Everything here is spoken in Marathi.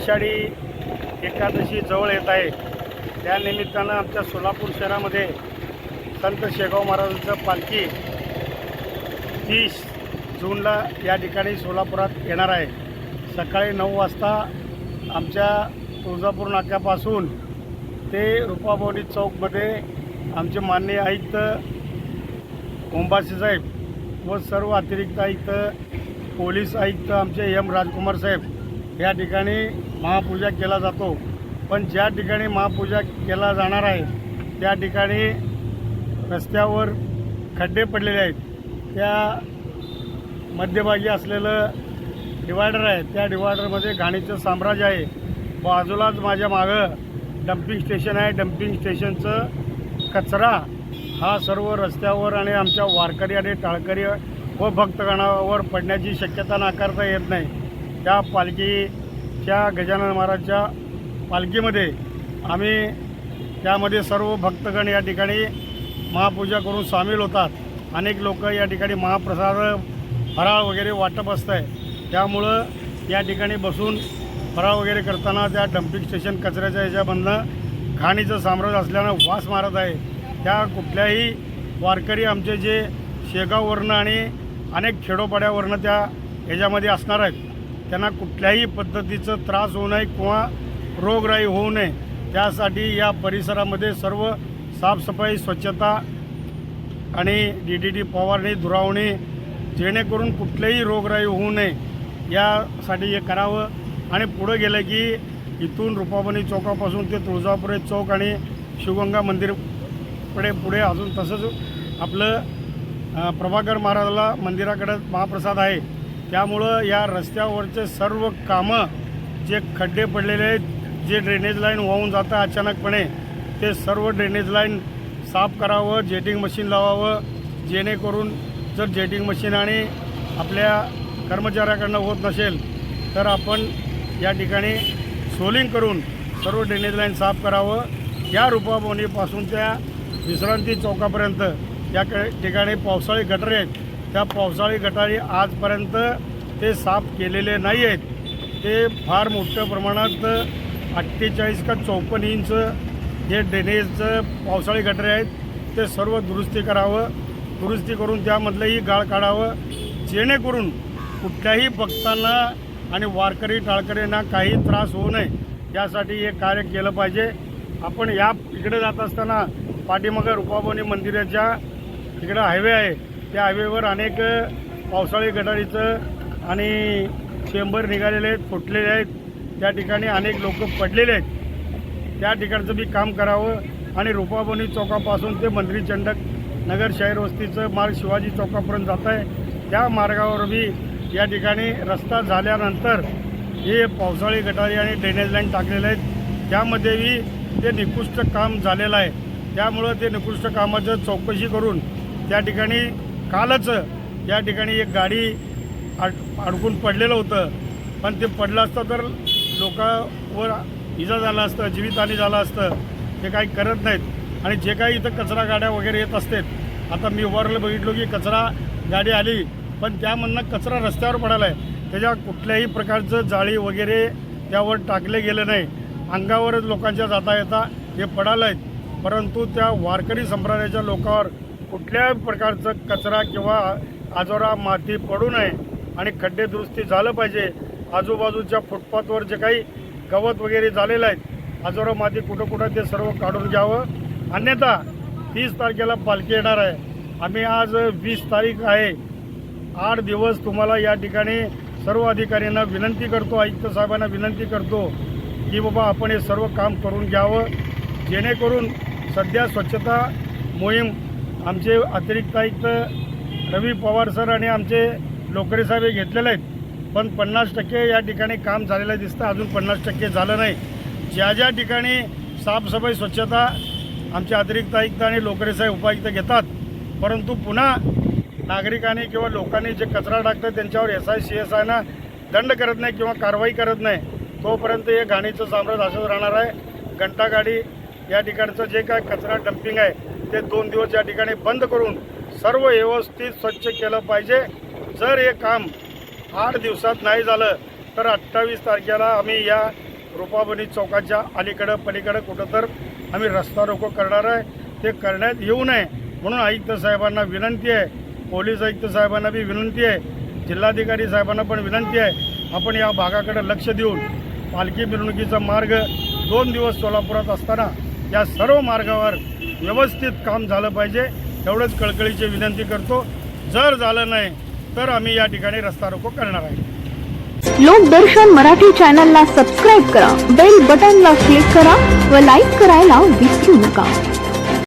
आषाढी एकादशी जवळ येत आहे. त्या निमित्तानं आमच्या सोलापूर शहरामध्ये संत शेगाव महाराजांचं पालखी तीस जूनला या ठिकाणी सोलापुरात येणार आहे. सकाळी नऊ वाजता आमच्या तुळजापूर नाक्यापासून ते रुपाभवनी चौकमध्ये आमचे माननीय आयुक्त ओंबासी साहेब व सर्व अतिरिक्त आयुक्त पोलीस आयुक्त आमचे एम राजकुमार साहेब या ठिकाणी महापूजा केला जातो. पण ज्या ठिकाणी महापूजा केला जाणार आहे त्या ठिकाणी रस्त्यावर खड्डे पडलेले आहेत. त्या मध्यभागी असलेलं डिवायडर आहे. त्या डिवायडरमध्ये घाणीचं साम्राज्य आहे. बाजूलाच माझ्या मागं डम्पिंग स्टेशन आहे. डम्पिंग स्टेशनचं कचरा हा सर्व रस्त्यावर आणि आमच्या वारकरी आणि टाळकरी व भक्तगणावर पडण्याची शक्यता नाकारता येत नाही. त्या पालखी त्या गजानन महाराजच्या पालखीमध्ये आम्ही त्यामध्ये सर्व भक्तगण या ठिकाणी महापूजा करून सामील होतात. अनेक लोक या ठिकाणी महाप्रसाद फराळ वगैरे वाटप असतं आहे त्यामुळं या ठिकाणी बसून फराळ वगैरे करताना त्या डम्पिंग स्टेशन कचऱ्याच्या ह्याच्यामधनं घाणीचं साम्राज्य असल्यानं वास मारत आहे. त्या कुठल्याही वारकरी आमचे जे शेगाववरनं आणि अनेक खेडोपाड्यावरनं त्या ह्याच्यामध्ये असणार आहेत. त्यांना कुठल्याही पद्धतीचं त्रास होऊ नये किंवा रोगराई होऊ नये. त्यासाठी या परिसरामध्ये सर्व साफसफाई स्वच्छता आणि डी डी टी फवारणी धुरावणे जेणेकरून कुठलेही रोगराई होऊ नये. यासाठी हे करावं आणि पुढं गेलं की इथून रुपाबनी चौकापासून ते तुळजापुरे चौक आणि शिवगंगा मंदिरकडे पुढे अजून तसंच आपलं प्रभाकर महाराजाला मंदिराकडं महाप्रसाद आहे. त्यामुळं या रस्त्यावरचे सर्व कामं जे खड्डे पडलेले आहेत जे ड्रेनेज लाईन वाहून जातं अचानकपणे ते सर्व ड्रेनेज लाईन साफ करावं जेटिंग मशीन लावावं जेणेकरून जर जेटिंग मशीन आणि आपल्या कर्मचाऱ्याकडनं होत नसेल तर आपण या ठिकाणी सोलिंग करून सर्व ड्रेनेज लाईन साफ करावं. या रूपाभवनीपासून त्या विश्रांती चौकापर्यंत या क- ठिकाणी पावसाळी गटरे आहेत. त्या पावसाळी गटारी आजपर्यंत ते साफ केलेले नाही आहेत ते फार मोठ्या प्रमाणात अठ्ठेचाळीस का चौपन्न इंच जे ड्रेनेजचं पावसाळी गटारे आहेत ते सर्व दुरुस्ती करावं. दुरुस्ती करून त्यामधलंही गाळ काढावं. जेणेकरून कुठल्याही भक्तांना आणि वारकरी टाळकरींना काही त्रास होऊ नये यासाठी हे कार्य केलं पाहिजे. आपण या इकडे जात असताना पाठीमागं रुपाबोनी मंदिराच्या तिकडं हायवे आहे. त्या हायवेवर अनेक पावसाळी गटारीचं आणि चेंबर निघालेले आहेत फुटलेले आहेत. त्या ठिकाणी अनेक लोक पडलेले आहेत. त्या ठिकाणचं बी काम करावं आणि रुपाबोनी चौकापासून ते मंत्री चंडक नगर शहर वस्तीचं मार्ग शिवाजी चौकापर्यंत जात आहे. त्या मार्गावर बी या ठिकाणी रस्ता झाल्यानंतर हे पावसाळी गटारी आणि ड्रेनेज लाईन टाकलेले आहेत. त्यामध्येही ते निकृष्ट काम झालेलं आहे. त्यामुळं ते निकृष्ट कामाचं चौकशी करून त्या ठिकाणी कालच या ठिकाणी एक गाडी अड अडकून पडलेलं होतं. पण ते पडलं असतं तर लोकांवर इजा झाला असतं जीवितहानी झालं असतं. ते काही करत नाहीत. आणि जे काही इथं कचरा गाड्या वगैरे येत असतात आता मी उभारलं बघितलो की कचरा गाडी आली पण त्यामधनं कचरा रस्त्यावर पडाला आहे. त्याच्या कुठल्याही प्रकारचं जाळी वगैरे त्यावर टाकले गेले नाही. अंगावरच लोकांच्या जाता येता हे पडालं आहेत. परंतु त्या वारकरी संप्रदायाच्या लोकांवर कुठल्याही प्रकारचं कचरा किंवा आजोरा माती पडू नये आणि खड्डे दुरुस्ती झालं पाहिजे आजूबाजूच्या फुटपाथवर जे काही गवत वगैरे झालेलं आहे आजोरा माती कुठं कुठं ते सर्व काढून घ्यावं. अन्यथा तीस तारखेला पालखी येणार आहे. आम्ही आज वीस तारीख आहे. आठ दिवस तुम्हाला या ठिकाणी सर्व अधिकाऱ्यांना विनंती करतो आयुक्त साहेबांना विनंती करतो की बाबा आपण हे सर्व काम करून घ्यावं. जेणेकरून सध्या स्वच्छता मोहीम आमचे अतिरिक्त आयुक्त रवी पवार सर आणि आमचे लोकरे साहेब हे घेतलेले आहेत. पण पन्नास टक्के या ठिकाणी काम झालेलं दिसतं. अजून पन्नास टक्के झालं नाही. ज्या ज्या ठिकाणी साफसफाई स्वच्छता आमचे अतिरिक्त आयुक्त आणि लोकरे साहेब उपायुक्त घेतात परंतु पुन्हा नागरिकांनी किंवा लोकांनी जे कचरा टाकतात त्यांच्यावर एस आय सी एस आयना दंड करत नाही किंवा कारवाई करत नाही तोपर्यंत हे घाणीचं साम्राज्य असंच राहणार आहे. घंटागाडी या ठिकाणचं जे काय कचरा डम्पिंग आहे ते दोन दिवस या ठिकाणी बंद करून सर्व व्यवस्थित स्वच्छ केलं पाहिजे. जर हे काम आठ दिवसात नाही झालं तर अठ्ठावीस तारखेला आम्ही या रोपाबनी चौकाच्या अलीकडं पलीकडं कुठं तर आम्ही रस्ता रोको करणार आहे. ते करण्यात येऊ नये म्हणून आयुक्त साहेबांना विनंती आहे. पोलीस आयुक्त साहेबांना बी विनंती आहे. जिल्हाधिकारी साहेबांना पण विनंती आहे. आपण या भागाकडे लक्ष देऊन पालखी मिरवणुकीचा मार्ग दोन दिवस सोलापुरात असताना या सर्व मार्गावर व्यवस्थित काम झालं पाहिजे एवढंच कळकळीची विनंती करतो. जर झालं नाही तर आम्ही या ठिकाणी रस्ता रोको करणार आहे. लोकदर्शन मराठी चॅनलला सबस्क्राईब करा बेल बटनला क्लिक करा व लाईक करायला विसरू नका.